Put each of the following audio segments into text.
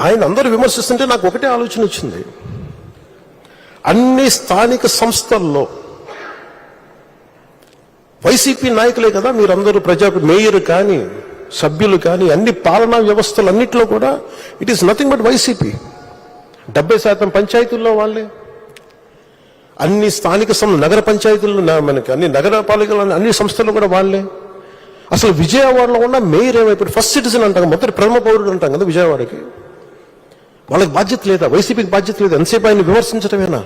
ఆయన అందరూ విమర్శిస్తుంటే నాకు ఒకటే ఆలోచన వచ్చింది. అన్ని స్థానిక సంస్థల్లో వైసీపీ నాయకులే కదా మీరందరూ ప్రజా మేయర్ కానీ సభ్యులు కానీ అన్ని పాలనా వ్యవస్థలు అన్నింటిలో కూడా it is nothing but YCP. డెబ్బై శాతం పంచాయతీల్లో వాళ్ళే. అన్ని స్థానిక సం నగర పంచాయతీల్లో మనకి అన్ని నగరపాలికలు అన్ని సంస్థలు కూడా వాళ్ళే. అసలు విజయవాడలో ఉన్న మేయర్ ఏమైపోయి ఫస్ట్ సిటిజన్ అంటాం మొదటి ప్రథమ పౌరుడు అంటాం కదా విజయవాడకి. వాళ్ళకి బాధ్యత లేదా? వైసీపీకి బాధ్యత లేదా? ఎంతసేపు ఆయన విమర్శించడమేనా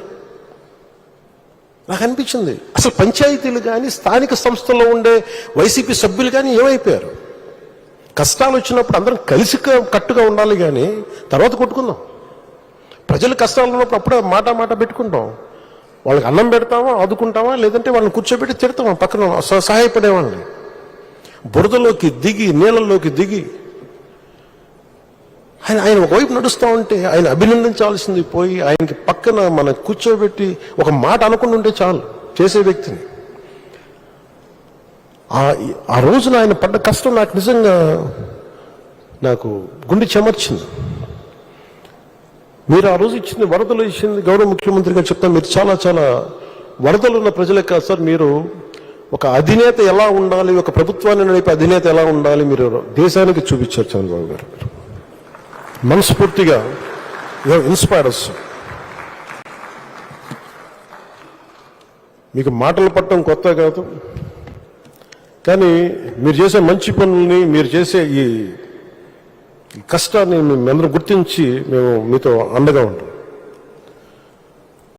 నాకు అనిపించింది. అసలు పంచాయతీలు కానీ స్థానిక సంస్థల్లో ఉండే వైసీపీ సభ్యులు కానీ ఏమైపోయారు? కష్టాలు వచ్చినప్పుడు అందరం కలిసి కట్టుగా ఉండాలి కానీ తర్వాత కొట్టుకుందాం. ప్రజలు కష్టాలు ఉన్నప్పుడు అప్పుడే మాట మాట పెట్టుకుంటాం. వాళ్ళకి అన్నం పెడతామా ఆదుకుంటామా లేదంటే వాళ్ళని కూర్చోబెట్టి తిడతామా పక్కన స- సహాయపడే వాళ్ళని. బురదలోకి దిగి నీళ్ళల్లోకి దిగి ఆయన ఆయన ఒకవైపు నడుస్తూ ఉంటే ఆయన అభినందించాల్సింది పోయి ఆయనకి పక్కన మన కూర్చోబెట్టి ఒక మాట అనకుండా ఉంటే చాలు చేసే వ్యక్తిని. ఆ రోజున ఆయన పడ్డ కష్టం నాకు నిజంగా నాకు గుండె చెమర్చింది. మీరు ఆ రోజు ఇచ్చింది వరదలు ఇచ్చింది గౌరవ ముఖ్యమంత్రిగా చెప్తాను మీరు చాలా చాలా వరదలు ఉన్న ప్రజలకు కాదు సార్ మీరు ఒక అధినేత ఎలా ఉండాలి ఒక ప్రభుత్వాన్ని నడిపే అధినేత ఎలా ఉండాలి మీరు దేశానికి చూపించారు చంద్రబాబు గారు. మనస్ఫూర్తిగా ఇన్స్పైర్స్ మీకు మాటలు పట్టడం కొత్త కాదు. కానీ మీరు చేసే మంచి పనుల్ని మీరు చేసే ఈ కష్టాన్ని కష్టాన్ని మేమందరం గుర్తించి మేము మీతో అండగా ఉంటాం.